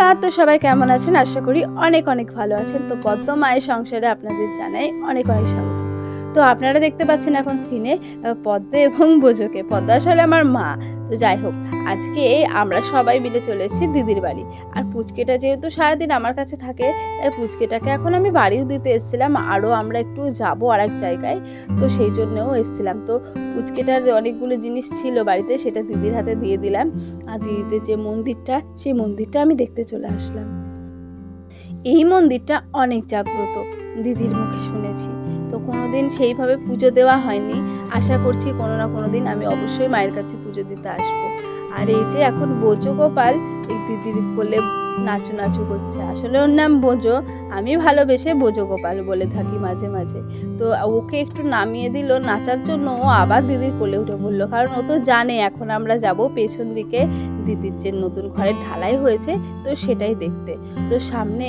নমস্কার তো সবাই কেমন আছেন? আশা করি অনেক অনেক ভালো আছেন। তো পদ্ম মায়ের সংসারে আপনাদের জানাই অনেক অনেক স্বাগত। তো আপনারা দেখতে পাচ্ছেন এখন স্ক্রিনে পদ্ম এবং বোঝকে পদ্মা আসলে আমার মা। তো যাই হোক, আজকে আমরা সবাই মিলে চলে এসেছি দিদির বাড়ি। আর পুচকেটা যেহেতু সারাদিন আমার কাছে থাকে, তাই পুচকেটাকে এখন আমি বাড়িও দিতে এসেছিলাম, আরও আমরা একটু যাব আর এক জায়গায়, তো সেই জন্যও এসেছিলাম। তো পুচকেটার অনেকগুলো জিনিস ছিল বাড়িতে, সেটা দিদির হাতে দিয়ে দিলাম। আর দিদিতে যে মন্দিরটা, সেই মন্দিরটা আমি দেখতে চলে আসলাম। এই মন্দিরটা অনেক জাগ্রত দিদির মুখে তো কোনোদিন সেইভাবে পুজো দেওয়া হয়নি। আশা করছি কোনো না কোনো দিন আমি অবশ্যই মায়ের কাছে পুজো দিতে আসব। আর এই যে এখন বোজো গোপাল, এই দিদির কোলে নাচু নাচু করছে। আসলে ওর নাম বোজো, আমি ভালোবেসে বোজো গোপাল বলে থাকি মাঝে মাঝে। তো ওকে একটু নামিয়ে দিল, নাচার জন্য ও আবার দিদির কোলে উঠে পড়ল। কারণ ও তো জানে, এখন আমরা যাব পেছন দিকে। দিদির যে নতুন ঘরের ঢালাই হয়েছে, তো সেটাই দেখতে। তো সামনে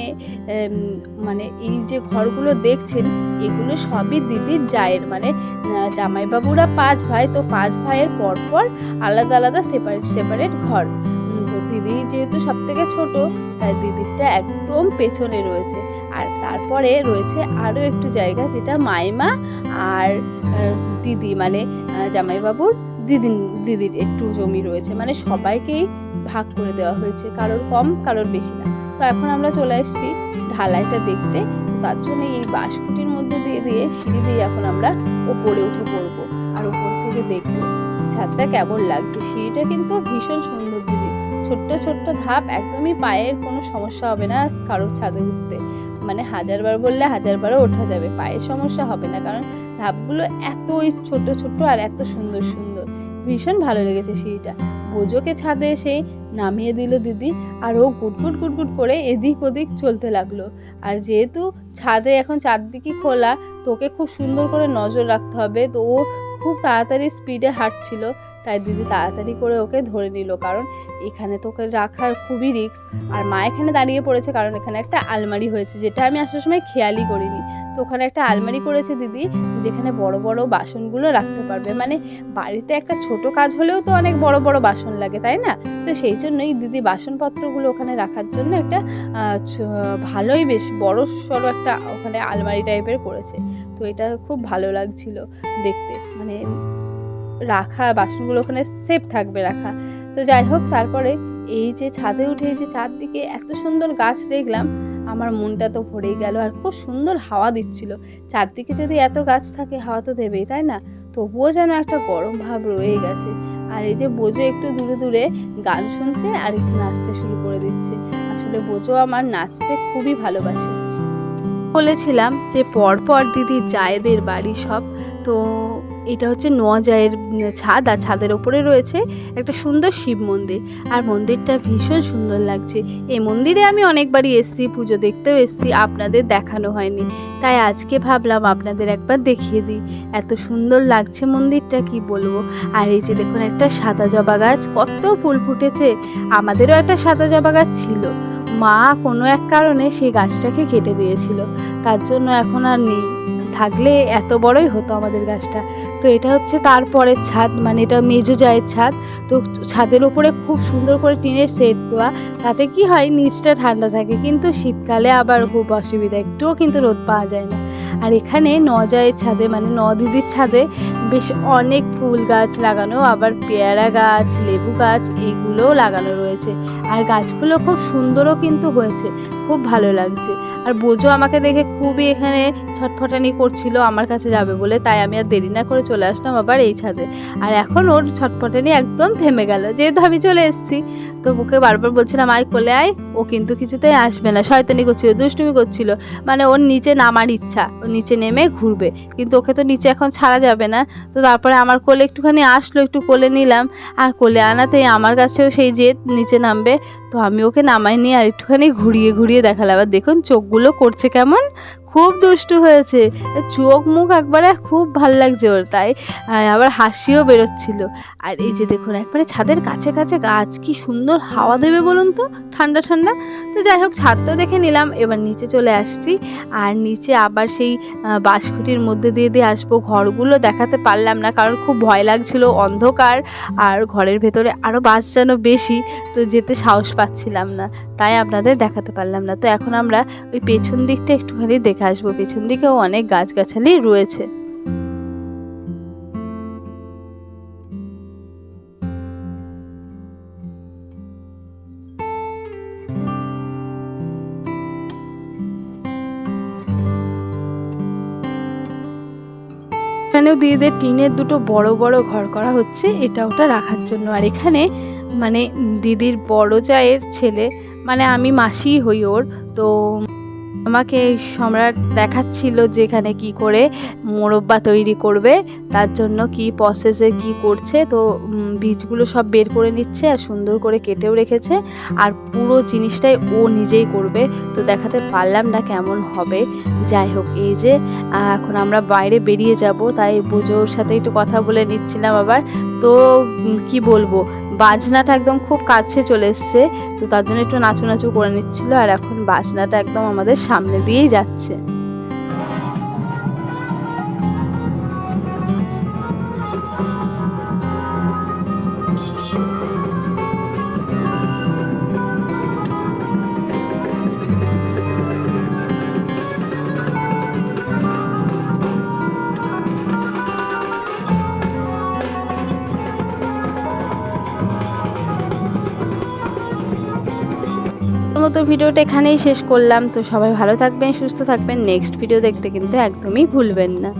মানে এই যে ঘরগুলো দেখছেন, এগুলো সবই দিদির জায়ের। মানে জামাইবাবুরা পাঁচ ভাই, তো পাঁচ ভাইয়ের পর পর আলাদা আলাদা সেপারেট সেপারেট ঘর। তো দিদি যেহেতু সব থেকে ছোট, তাই দিদিরটা একদম পেছনে রয়েছে। আর তারপরে রয়েছে আরও একটু জায়গা, যেটা মাইমা আর দিদি। মানে জামাইবাবুর দিদি দিদির একটু জমি রয়েছে। মানে সবাইকেই ভাগ করে দেওয়া হয়েছে, কারোর কম, কারোর বেশি না। তো এখন আমরা চলে এসেছি ঢালাইটা দেখতে। তার জন্য এই বাঁশকুটির মধ্যে দিয়ে দিয়ে সিঁড়ি দিয়ে এখন আমরা ওপরে উঠে পড়ব। আর উপর থেকে দেখব ছাদটা কেমন লাগছে। সিঁড়িটা কিন্তু ভীষণ সুন্দর দিদি। ছোট্ট ছোট্ট ধাপ, একদমই পায়ের কোনো সমস্যা হবে না কারোর ছাদে উঠতে। মানে হাজারবার বললে হাজারবারও ওঠা যাবে, পায়ের সমস্যা হবে না। কারণ ধাপগুলো এতই ছোট ছোট আর এত সুন্দর সুন্দর। ভীষণ ভালো লেগেছে সিঁড়িটা। বোজোকে ছাদে এসে নামিয়ে দিল দিদি আর ও গুটগুট গুটগুট করে এদিক ওদিক চলতে লাগল। আর যেহেতু ছাদে এখন চারদিকে খোলা, তোকে খুব সুন্দর করে নজর রাখতে হবে। তো ও খুব তাড়াতাড়ি স্পিডে হাঁটছিল, তাই দিদি তাড়াতাড়ি করে ওকে ধরে নিল। কারণ এখানে তোকে রাখার খুবই রিস্ক আর মা এখানে দাঁড়িয়ে পড়েছে কারণ এখানে একটা আলমারি হয়েছে, যেটা আমি আসার সময় খেয়ালই করিনি। তো ওখানে একটা আলমারি করেছে দিদি, যেখানে বড় বড় বাসনগুলো রাখতে পারবে। মানে বাড়িতে একটা ছোট কাজ হলেও তো অনেক বড় বড় বাসন লাগে, তাই না? তো সেই জন্যই দিদি বাসনপত্রগুলো ওখানে রাখার জন্য একটা ভালোই বেশ বড় সড়ো একটা ওখানে আলমারি টাইপের করেছে। তো এটা খুব ভালো লাগছিল দেখতে। মানে রাখা বাসনগুলো ওখানে সেফ থাকবে রাখা। তো যাই হোক, তারপরে এই যে ছাদে উঠে এই যে চারদিকে এত সুন্দর গাছ দেখলাম। আমার মনটা তো ভরেই গেল আর খুব সুন্দর হাওয়া দিচ্ছিল। চারদিকে যদি এত গাছ থাকে হাওয়া তো দেবেই, তাই না? তবুও যেন একটা গরম ভাব রয়ে গেছে। আর এই যে বোঝো একটু দূরে দূরে গান শুনছে আর একটু নাচতে শুরু করে দিচ্ছে। আসলে বোঝো আমার নাচতে খুবই ভালোবাসে। বলেছিলাম যে পরপর দিদি জায়েদের বাড়ি সব, তো এটা হচ্ছে নোয়াজায়ের ছাদ আর ছাদের ওপরে রয়েছে একটা সুন্দর শিব মন্দির। আর মন্দিরটা ভীষণ সুন্দর লাগছে। এই মন্দিরে আমি অনেকবারই এসেছি, পুজো দেখতেও এসেছি, আপনাদের দেখানো হয়নি। তাই আজকে ভাবলাম আপনাদের একবার দেখিয়ে দিই। এত সুন্দর লাগছে মন্দিরটা, কি বলব? আর এই যে দেখুন একটা সাদা জবা গাছ, কত ফুল ফুটেছে। আমাদেরও একটা সাদা জবা গাছ ছিল। মা কোনো এক কারণে সেই গাছটাকে কেটে দিয়েছিল। তার জন্য এখন আর নেই। থাকলে এত বড়ই হতো আমাদের গাছটা। তো এটা হচ্ছে তারপরের ছাদ মানে এটা মেজো জায়ের ছাদ। তো ছাদের উপরে খুব সুন্দর করে টিনের সেট দেওয়া। তাতে কি হয়, নিচটা ঠান্ডা থাকে, কিন্তু শীতকালে আবার খুব অসুবিধা। একটুও কিন্তু রোদ পাওয়া যায় না। আর এখানে নজায়ের ছাদে মানে ন দিদির ছাদে বেশ অনেক ফুল গাছ লাগানো, আবার পেয়ারা গাছ, লেবু গাছ এইগুলোও লাগানো রয়েছে। আর গাছগুলো খুব সুন্দরও কিন্তু হয়েছে, খুব ভালো লাগছে। আর বোঝো আমাকে দেখে খুবই এখানে ছটফটানি করছিল, আমার কাছে যাবে বলে, তাই আমি আর দেরি না করে চলে আসলাম আবার এই ছাদে। আর এখন ওর ছটফটানি একদম থেমে গেল, যেহেতু আমি চলে এসেছি। তো ওকে বারবার বলছিলাম, আয় কোলে আয়, ও কিন্তু কিছুতেই আসবে না। শয়তানি করছিল, দুষ্টুমি করছিল। মানে ওর নিচে নামার ইচ্ছা, ও নিচে নেমে ঘুরবে। কিন্তু ওকে তো নিচে এখন ছাড়া যাবে না। তো তারপরে আমার কোলে একটুখানি আসলো, একটু কোলে নিলাম। আর কোলে আনাতেই আমার কাছেও সেই জেদ, নিচে নামবে। তো আমি ওকে নামাই নিয়ে আর একটুখানি ঘুরিয়ে ঘুরিয়ে দেখালাম। আর দেখুন, চোখগুলো করছে কেমন। খুব দুষ্টু হয়েছে। চোখ মুখ একবারে খুব ভালো লাগছে ওর, তাই আবার হাসিও বেরোচ্ছিল। আর এই যে দেখুন, একবারে ছাদের কাছে কাছে গাছ, কি সুন্দর হাওয়া দেবে বলুন তো? ঠান্ডা ঠান্ডা। তো যাই হোক ছাদ তো দেখে নিলাম, এবার নিচে চলে আসছি। আর নিচে আবার সেই বাঁশখুঁটির মধ্যে দিয়ে দিয়ে আসব। ঘরগুলো দেখাতে পারলাম না, কারণ খুব ভয় লাগছিল, অন্ধকার, আর ঘরের ভেতরে আরও বাস যেন বেশি, তো যেতে সাহস পাচ্ছিলাম না। তাই আপনাদের দেখাতে পারলাম না। তো এখন আমরা ওই পেছন দিকটা একটুখানি দেখে আসব। পেছন দিকেও অনেক গাছগাছালি রয়েছে। এখানেও দিদিদের টিনের দুটো বড় বড় ঘর করা হচ্ছে, এটা ওটা রাখার জন্য। আর এখানে মানে দিদির বড় চায়ের ছেলে মানে আমি মাসিই হই ওর, তো আমাকে সম্রাট দেখাচ্ছিল যে এখানে কি করে মোরব্বা তৈরি করবে, তার জন্য কি প্রসেসে কি করছে। তো বীজগুলো সব বের করে নিচ্ছে আর সুন্দর করে কেটেও রেখেছে। আর পুরো জিনিসটাই ও নিজেই করবে। তো দেখাতে পারলাম না কেমন হবে। যাই হোক, এই যে এখন আমরা বাইরে বেরিয়ে যাব। তাই বুজোর সাথে একটু কথা বলে নিচ্ছিলাম আবার। তো কি বলব? বাজনাটা একদম খুব কাছে চলে এসছে, তো তার জন্য একটু নাচু নাচু করে নিচ্ছিল, আর এখন বাজনাটা একদম আমাদের সামনে দিয়েই যাচ্ছে। ভিডিওটা এখানেই শেষ করলাম। তো সবাই ভালো থাকবেন, সুস্থ থাকবেন। নেক্সট ভিডিও দেখতে কিন্তু একদমই ভুলবেন না।